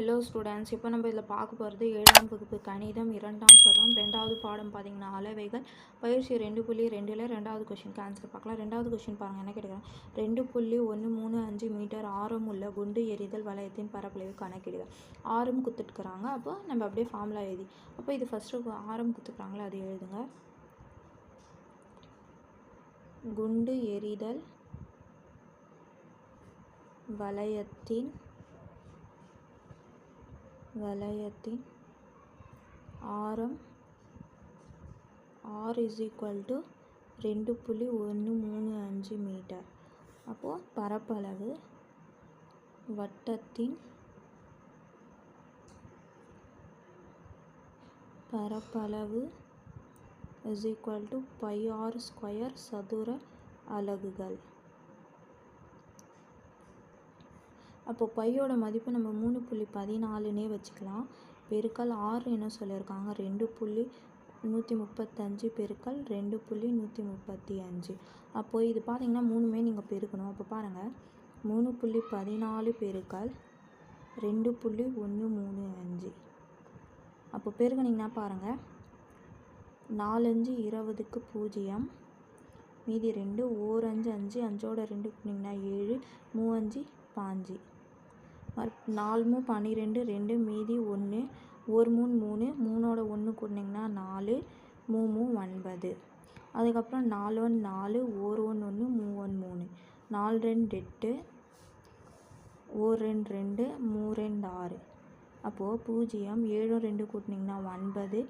Hello students இப்போ நம்ம இதில் பார்க்க போகிறது ஏழாம் வகுப்பு கணிதம் இரண்டாம் பருவம் ரெண்டாவது பாடம் பார்த்தீங்கன்னா அளவைகள் பயிற்சி ரெண்டு புள்ளி ரெண்டில் ரெண்டாவது கொஷினுக்கு ஆன்சர் பார்க்கலாம். ரெண்டாவது கொஷின் பாருங்கள் என்ன கேட்குறேன் ரெண்டு புள்ளி ஒன்று மூணு அஞ்சு மீட்டர் ஆரம் உள்ள குண்டு எறிதல் வளையத்தின் பரப்பளவு கணக்கிடுக. ஆரம் குத்துட்டுக்கிறாங்க அப்போ நம்ம அப்படியே ஃபார்முலா எழுதி அப்போ இது ஃபஸ்ட்டு ஆரம் குத்துக்கிறாங்களே அது எழுதுங்க. குண்டு எறிதல் வளையத்தின் வளையத்தின் ஆரம் ஆர் இஸ் ஈக்குவல் டு ரெண்டு புள்ளி ஒன்று மூணு அஞ்சு மீட்டர். அப்போது பரப்பளவு வட்டத்தின் பரப்பளவு is equal to pi r square சதுர அலகுகள். அப்போ பையோட மதிப்பு நம்ம மூணு புள்ளி பதினாலுன்னே வச்சுக்கலாம். பெருக்கல் ஆறு என்ன சொல்லியிருக்காங்க. ரெண்டு புள்ளி நூற்றி முப்பத்தஞ்சு பெருக்கல் ரெண்டு புள்ளி நூற்றி முப்பத்தி அஞ்சு. அப்போது இது பார்த்தீங்கன்னா மூணுமே நீங்கள் பெருக்கணும். அப்போ பாருங்கள் மூணு புள்ளி பதினாலு பெருக்கல் ரெண்டு புள்ளி ஒன்று மூணு அஞ்சு. அப்போ பெருக்கினீங்கன்னா பாருங்கள் நாலஞ்சு இருபதுக்கு பூஜ்ஜியம். மீதி ரெண்டு ஓர் அஞ்சு அஞ்சு அஞ்சோட ரெண்டு பண்ணிங்கன்னா ஏழு மூவஞ்சு பாஞ்சு. நாலு மூ பன்னிரெண்டு ரெண்டு மீதி ஒன்று ஒரு மூணு மூணு மூணோட ஒன்று கூட்டினீங்கன்னா நாலு மூ மூ ஒன்பது. அதுக்கப்புறம் நாலு ஒன்று நாலு ஓர் ஒன்று ஒன்று மூ ஒன்று மூணு. நாலு ரெண்டு எட்டு ஓர் ரெண்டு ரெண்டு மூ ரெண்டு ஆறு. அப்போது பூஜ்ஜியம் ஏழு ரெண்டு கூட்டினீங்கன்னா ஒன்பது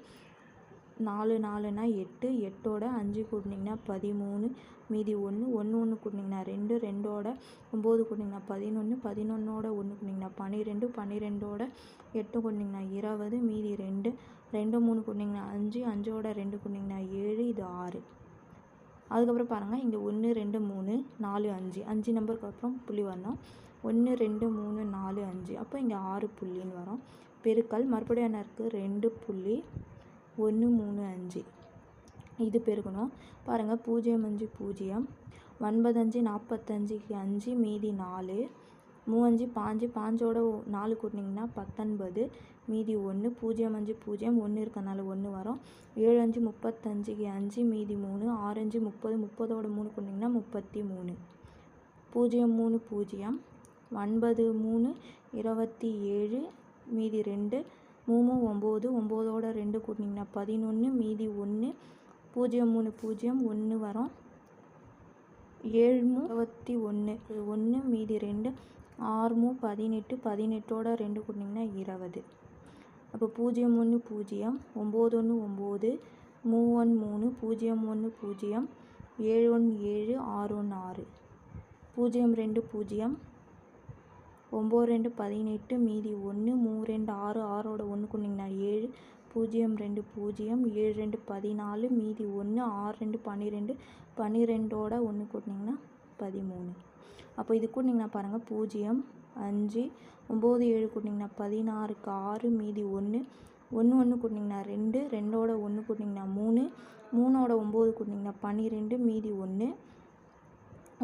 நாலு நாலுனா எட்டு எட்டோட அஞ்சு கூட்டினீங்கன்னா பதிமூணு மீதி ஒன்று ஒன்று ஒன்று கூட்டினீங்கன்னா ரெண்டு ரெண்டோட ஒம்பது கூட்டினீங்கன்னா பதினொன்று பதினொன்னோட ஒன்று கூட்டினீங்கன்னா பன்னிரெண்டு பன்னிரெண்டோட எட்டு கூட்டினீங்கன்னா இருபது மீதி ரெண்டு ரெண்டு மூணு கூட்டினீங்கன்னா அஞ்சு அஞ்சோட ரெண்டு கூட்டினீங்கன்னா ஏழு இது ஆறு. அதுக்கப்புறம் பாருங்கள் இங்கே ஒன்று ரெண்டு மூணு நாலு அஞ்சு. அஞ்சு நம்பருக்கு அப்புறம் புள்ளி வரணும். ஒன்று ரெண்டு மூணு நாலு அஞ்சு. அப்போ இங்கே ஆறு புள்ளின்னு வரும். பெருக்கல் மறுபடியும் என்ன இருக்குது ரெண்டு புள்ளி ஒன்று மூணு அஞ்சு. இது பெருக்கணும். பாருங்கள் பூஜ்ஜியம் அஞ்சு பூஜ்ஜியம். ஒன்பதஞ்சு நாற்பத்தஞ்சுக்கு அஞ்சு மீதி நாலு. மூவஞ்சு பாஞ்சு பாஞ்சோட நாலு கூட்டினீங்கன்னா பத்தொன்பது. மீதி ஒன்று பூஜ்ஜியம் அஞ்சு பூஜ்ஜியம். ஒன்று இருக்கனால ஒன்று வரும். ஏழு அஞ்சு முப்பத்தஞ்சுக்கு அஞ்சு மீதி மூணு. ஆறஞ்சு முப்பது முப்பதோட மூணு கூட்டினீங்கன்னா முப்பத்தி மூணு. பூஜ்ஜியம் மூணு பூஜ்ஜியம். ஒன்பது மூணு இருபத்தி ஏழு மீதி ரெண்டு. மூணு ஒம்பது ஒம்போதோட ரெண்டு கூட்டினீங்கன்னா பதினொன்று மீதி ஒன்று பூஜ்ஜியம் மூணு பூஜ்ஜியம் ஒன்று வரும். ஏழு இருபத்தி ஒன்று ஒன்று மீதி ரெண்டு ஆறு மூ பதினெட்டு பதினெட்டோட ரெண்டு கூட்டினீங்கன்னா இருபது. அப்போ பூஜ்ஜியம் ஒன்று பூஜ்ஜியம் ஒம்பது ஒன்று ஒம்பது மூ ஒன் மூணு பூஜ்ஜியம் ஒன்று பூஜ்ஜியம் ஏழு ஒன்று ஏழு ஆறு ஒன்று ஆறு. பூஜ்ஜியம் ரெண்டு பூஜ்ஜியம் ஒம்பது ரெண்டு பதினெட்டு மீதி ஒன்று மூ ரெண்டு ஆறு ஆறோட ஒன்று கொண்டிங்கண்ணா ஏழு பூஜ்ஜியம் ரெண்டு பூஜ்ஜியம் ஏழு ரெண்டு பதினாலு மீதி ஒன்று ஆறு ரெண்டு பன்னிரெண்டு பன்னிரெண்டோட ஒன்று கூட்டினீங்கன்னா பதிமூணு. அப்போ இது கூட்டிங்கன்னா பாருங்கள் பூஜ்ஜியம் அஞ்சு ஒம்பது ஏழு கூட்டினீங்கன்னா பதினாறுக்கு ஆறு மீதி ஒன்று ஒன்று ஒன்று கூட்டினீங்கன்னா ரெண்டு ரெண்டோட ஒன்று கூட்டினீங்கன்னா மூணு மூணோட ஒம்பது கூட்டினீங்கன்னா பன்னிரெண்டு மீதி ஒன்று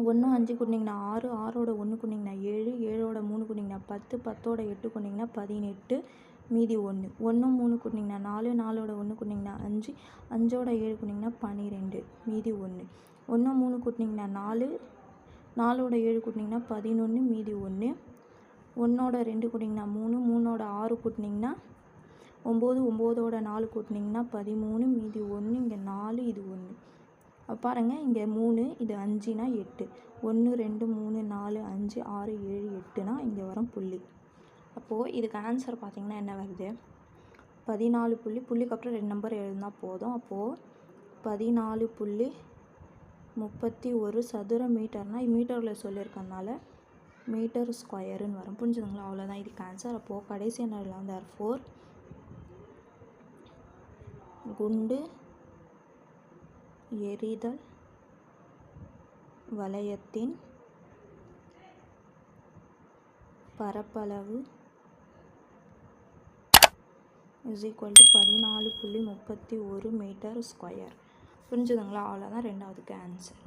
ஒன்று அஞ்சு கூட்டினீங்கன்னா ஆறு ஆறோட ஒன்று கூட்டினீங்கன்னா ஏழு ஏழோட மூணு கூட்டினீங்கன்னா பத்து பத்தோட எட்டு கூட்டினீங்கன்னா பதினெட்டு மீதி ஒன்று. ஒன்று மூணு கூட்டினீங்கன்னா நாலு நாலோட ஒன்று கூட்டினீங்கன்னா அஞ்சு அஞ்சோட ஏழு கூட்டினீங்கன்னா பன்னிரெண்டு மீதி ஒன்று. ஒன்று மூணு கூட்டினீங்கன்னா நாலு நாலோட ஏழு கூட்டினீங்கன்னா பதினொன்று மீதி ஒன்று. ஒன்றோட ரெண்டு கூட்டிங்கன்னா மூணு மூணோட ஆறு கூட்டினீங்கன்னா ஒம்பது ஒம்போதோட நாலு கூட்டினீங்கன்னா பதிமூணு மீதி ஒன்று இங்கே நாலு இது ஒன்று. பாருங்கள் இங்கே மூணு இது அஞ்சுனா எட்டு. ஒன்று ரெண்டு மூணு நாலு அஞ்சு ஆறு ஏழு எட்டுனா இங்கே வரும் புள்ளி. அப்போது இதுக்கு ஆன்சர் பார்த்திங்கன்னா என்ன வருது? பதினாலு புள்ளி புள்ளிக்கு அப்புறம் ரெண்டு நம்பர் எழுந்தால் போதும். அப்போது பதினாலு புள்ளி முப்பத்தி ஒரு சதுர மீட்டர்னால் மீட்டரில் சொல்லியிருக்கனால மீட்டர் ஸ்கொயருன்னு வரும். புரிஞ்சுதுங்களா? அவ்வளோதான் இதுக்கு ஆன்சர் அப்போது கடைசி என்ன வந்து ஃபோர் குண்டு எறிதல் வளையத்தின் பரப்பளவு இஸ் ஈக்குவல் டு பதினாலு புள்ளி முப்பத்தி ஒரு மீட்டர் ஸ்கொயர் புரிஞ்சுதுங்களா? அவ்வளோதான் ரெண்டாவதுக்கு ஆன்சர்